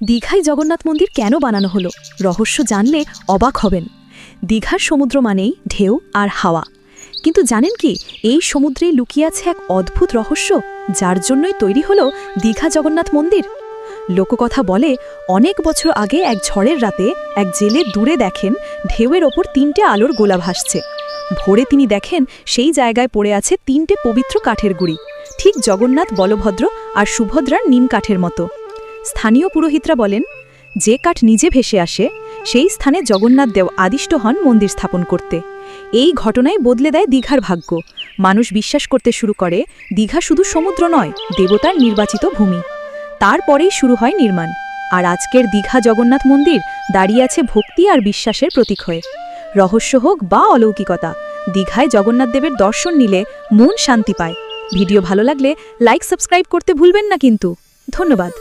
দীঘায় জগন্নাথ মন্দির কেন বানানো হলো? রহস্য জানলে অবাক হবেন। দীঘার সমুদ্র মানেই ঢেউ আর হাওয়া। কিন্তু জানেন কি, এই সমুদ্রে লুকিয়ে আছে এক অদ্ভুত রহস্য, যার জন্যই তৈরি হলো দীঘা জগন্নাথ মন্দির। লোককথা বলে, অনেক বছর আগে এক ঝড়ের রাতে এক জেলে দূরে দেখেন ঢেউয়ের ওপর তিনটে আলোর গোলা ভাসছে। ভোরে তিনি দেখেন সেই জায়গায় পড়ে আছে তিনটে পবিত্র কাঠের গুড়ি, ঠিক জগন্নাথ, বলভদ্র আর সুভদ্রার নিম কাঠের মতো। স্থানীয় পুরোহিতরা বলেন, যে কাঠ নিজে ভেসে আসে, সেই স্থানে জগন্নাথ দেব আদিষ্ট হন মন্দির স্থাপন করতে। এই ঘটনায় বদলে দেয় দীঘার ভাগ্য। মানুষ বিশ্বাস করতে শুরু করে, দীঘা শুধু সমুদ্র নয়, দেবতার নির্বাচিত ভূমি। তারপরেই শুরু হয় নির্মাণ। আর আজকের দীঘা জগন্নাথ মন্দির দাঁড়িয়ে আছে ভক্তি আর বিশ্বাসের প্রতীক হয়ে। রহস্য হোক বা অলৌকিকতা, দীঘায় জগন্নাথ দেবের দর্শন নিলে মন শান্তি পায়। ভিডিও ভালো লাগলে লাইক, সাবস্ক্রাইব করতে ভুলবেন না কিন্তু। ধন্যবাদ।